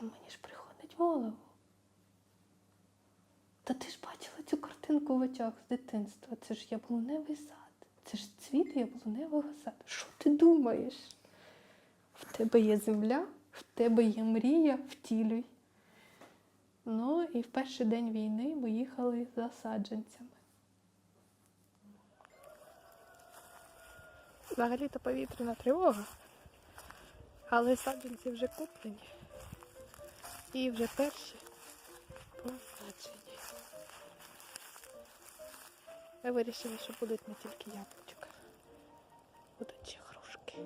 потім мені ж приходить в голову. Та ти ж бачила цю картинку в очах з дитинства. Це ж яблуневий сад. Це ж цвіт яблуневого саду. Що ти думаєш? В тебе є земля, в тебе є мрія, втілюй. Ну і в перший день війни ми їхали за саджанцями. Взагалі-то повітряна тривога, але саджанці вже куплені. І вже перші посадження. Ми вирішили, що будуть не тільки яблучка, будуть ще грушки.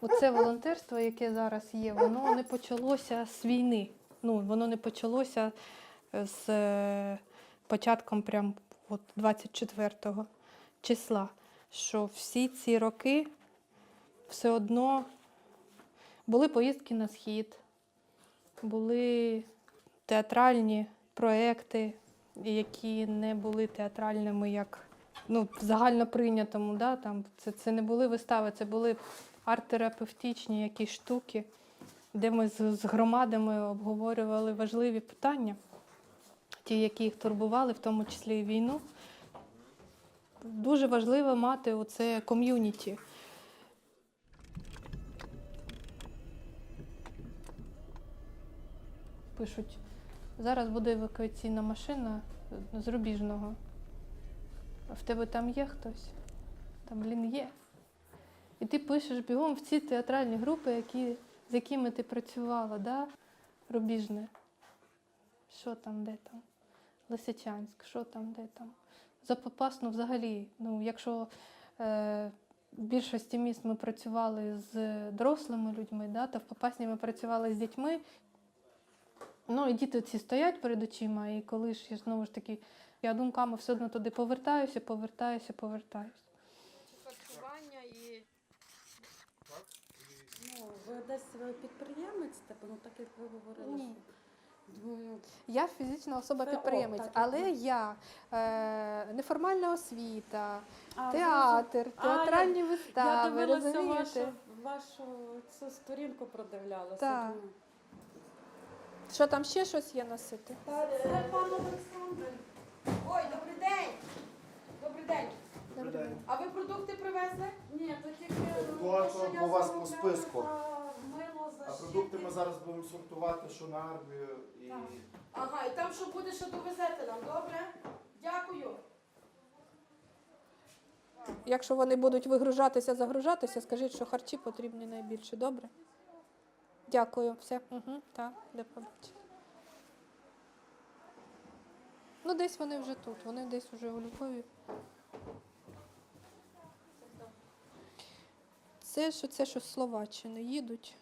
Оце волонтерство, яке зараз є, воно не почалося з війни. Ну, воно не почалося з е, початком прям от 24 числа. Що всі ці роки все одно були поїздки на схід, були театральні проекти, які не були театральними, як ну, в загальноприйнятому. Да, там, це, це не були вистави, це були арт-терапевтичні якісь штуки, де ми з, громадами обговорювали важливі питання, ті, які їх турбували, в тому числі і війну. Дуже важливо мати оце ком'юніті. Пишуть, зараз буде евакуаційна машина з рубіжного. В тебе там є хтось? Там, блін, є. І ти пишеш бігом в ці театральні групи, які, з якими ти працювала, да? Рубіжне. Що там, де там? Лисичанськ, що там, де там? За Попасну взагалі, ну, якщо е, в більшості міст ми працювали з дорослими людьми, да, то в Попасні ми працювали з дітьми. Ну, і діти ці стоять перед очима, і коли ж я знову ж таки, я думками все одно туди повертаюся, повертаюся, повертаюся. харчування і ну, ви десь підприємець, типу, ну так як ви говорили, Ні. що Я фізична особа-підприємець, так, але я е, неформальна освіта, а, театр, А, театральні я вистави, дивилася розумієте? вашу, вашу цю сторінку продивлялася. Так. думаю. Що там ще щось є носити? Це пан Олександр. Ой, добрий день! Добрий день! А ви продукти привезли? Ні, то тільки Ну, а те, то що я у вас по списку. Мило, за А продукти ми зараз будемо сортувати, що на армію і Так. Ага, і там що буде, що довезете нам, добре? Дякую. Якщо вони будуть вигружатися, загружатися, скажіть, що харчі потрібні найбільше. Добре? Дякую. Все. Угу, так, до побачення. Ну, десь вони вже тут, вони десь вже у Львові. Це що це що з Словаччини їдуть.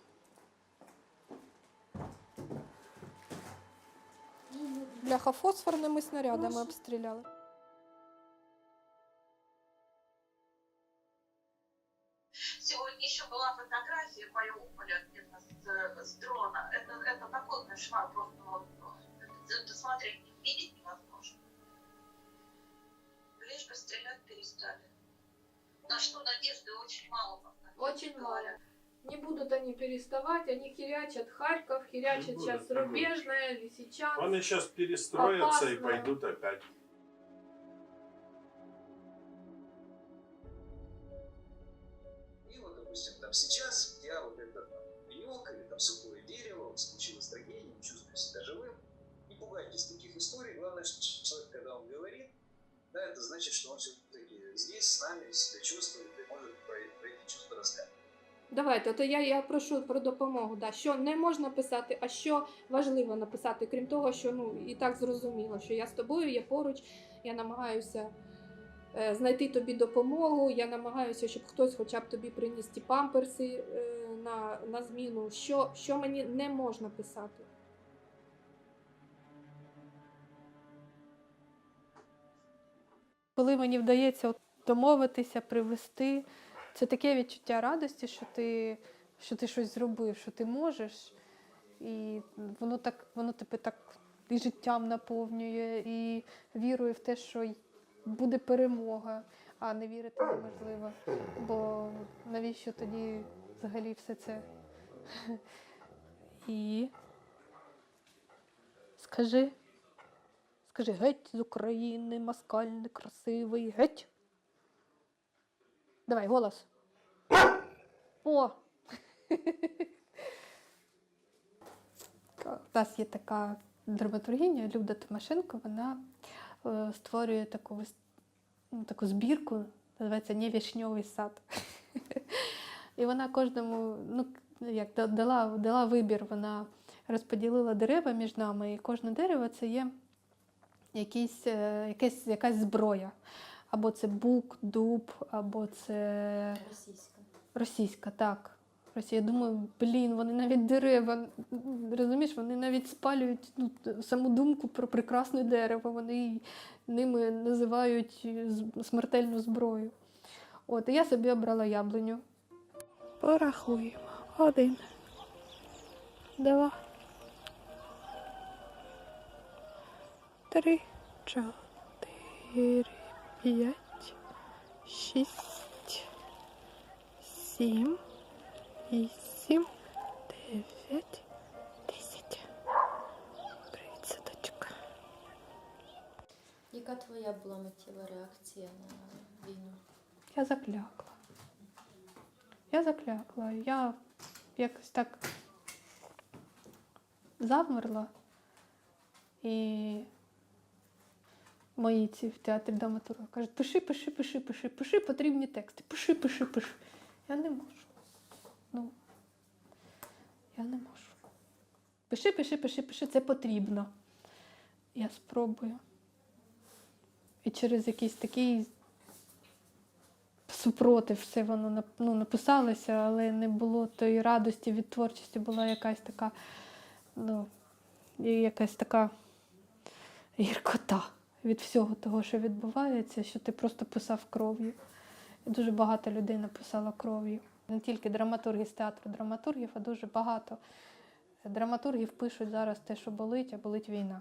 Бляха фосфорними снарядами Прошу. обстріляли. Сегодня еще была фотография Мариуполя где-то с, с дрона. Это, это такой кошмар просто. Вот, это, это смотреть, видеть невозможно. Лишь бы стрелять перестали. На что надежды очень мало. пока, Очень мало. Не будут они переставать, они херячат Харьков, херячат будут, сейчас. Рубежное, Лисичанск. Они сейчас перестроятся и Опасно. пойдут опять. И вот, допустим, там сейчас я вот этот пенек или там сухое дерево, вот, случилось трагедия, не чувствую себя живым. Не пугайтесь таких историй. Главное, что человек, когда он говорит, да, это значит, что он все-таки здесь с нами себя чувствует и может пройти, чувство раскаяния. Давайте, то я, я прошу про допомогу. Да, що не можна писати, а що важливо написати, крім того, що ну і так зрозуміло, що я з тобою, я поруч, я намагаюся е, знайти тобі допомогу, я намагаюся, щоб хтось хоча б тобі приніс ті памперси е, на, на зміну. Що, що мені не можна писати? Коли мені вдається домовитися, привести Це таке відчуття радості, що ти, що ти щось зробив, що ти можеш. І воно так, воно тебе так і життям наповнює, і вірою в те, що буде перемога, а не вірити неможливо. Бо навіщо тоді взагалі все це? І скажи, скажи, геть з України, москаль некрасивий, геть. Давай, голос. О! У нас є така драматургиня Люда Тимошенко, вона е, створює таку, ну, таку збірку, називається «Не вишньовий сад. І вона кожному, ну, як дала, дала вибір, вона розподілила дерева між нами, і кожне дерево це є якийсь, е, якась, якась зброя. Або це бук, дуб, або це Російська. Російська, так. Росія, я думаю, блін, вони навіть дерева, розумієш, вони навіть спалюють ну, саму думку про прекрасне дерево, вони ними називають смертельну зброю. От, і я собі обрала яблуню. Порахуємо. Один. Два. Три. Чотири. П'ять. Шість. Сім. Вісім. Дев'ять. Десять. Привіт, садочка. Яка твоя була миттєва реакція на війну? Я заклякла. Я заклякла. Я якось так завмерла. І мої ці в театрі драматурга кажуть, пиши, пиши, пиши, пиши, пиши потрібні тексти. Пиши, пиши, пиши. Я не можу. Ну, я не можу. Пиши, пиши, пиши, пиши, це потрібно. Я спробую. І через якийсь такий супротив все воно ну, написалося, але не було тої радості від творчості, була якась така, ну, якась така гіркота від всього того, що відбувається, що ти просто писав кров'ю. Дуже багато людей написало кров'ю. Не тільки драматурги з театру драматургів, а дуже багато драматургів пишуть зараз те, що болить, а болить війна.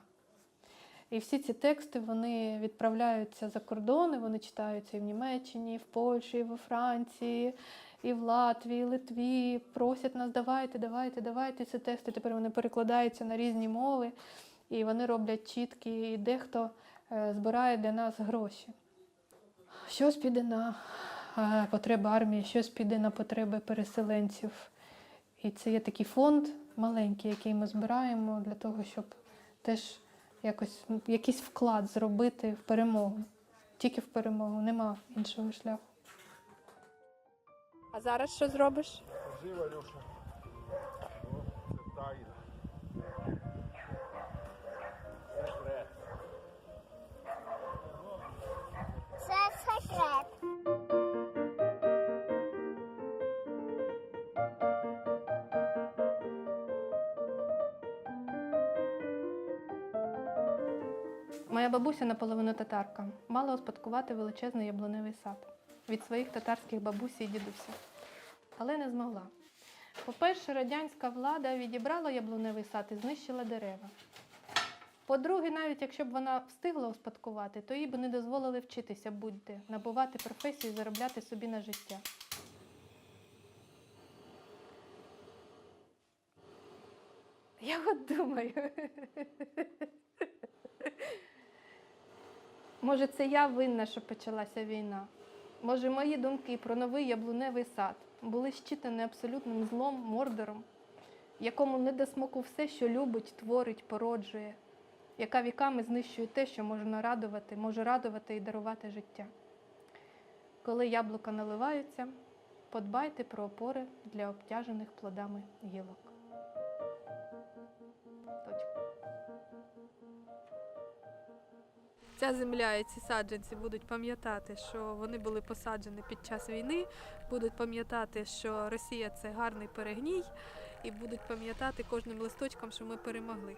І всі ці тексти вони відправляються за кордони, вони читаються і в Німеччині, і в Польщі, і во Франції, і в Латвії, і Литві. Просять нас, давайте, давайте, давайте ці тексти. Тепер вони перекладаються на різні мови, і вони роблять чіткі, і дехто збирає для нас гроші. Щось піде на е, потреби армії, щось піде на потреби переселенців. І це є такий фонд маленький, який ми збираємо для того, щоб теж якось якийсь вклад зробити в перемогу. Тільки в перемогу, нема іншого шляху. А зараз що зробиш? Жива, Льоша. Моя бабуся наполовину татарка, мала успадкувати величезний яблуневий сад від своїх татарських бабусі і дідуся. Але не змогла. По-перше, радянська влада відібрала яблуневий сад і знищила дерева. По-друге, навіть якщо б вона встигла успадкувати, то їй би не дозволили вчитися будь-де, набувати професію і заробляти собі на життя. Я от думаю. Може, це я винна, що почалася війна. Може, мої думки про новий яблуневий сад були щитані абсолютним злом, мордором, якому не до смаку все, що любить, творить, породжує, яка віками знищує те, що можна радувати, може радувати і дарувати життя. Коли яблука наливаються, подбайте про опори для обтяжених плодами гілок. Ця земля і ці саджанці будуть пам'ятати, що вони були посаджені під час війни, будуть пам'ятати, що Росія це гарний перегній, і будуть пам'ятати кожним листочком, що ми перемогли.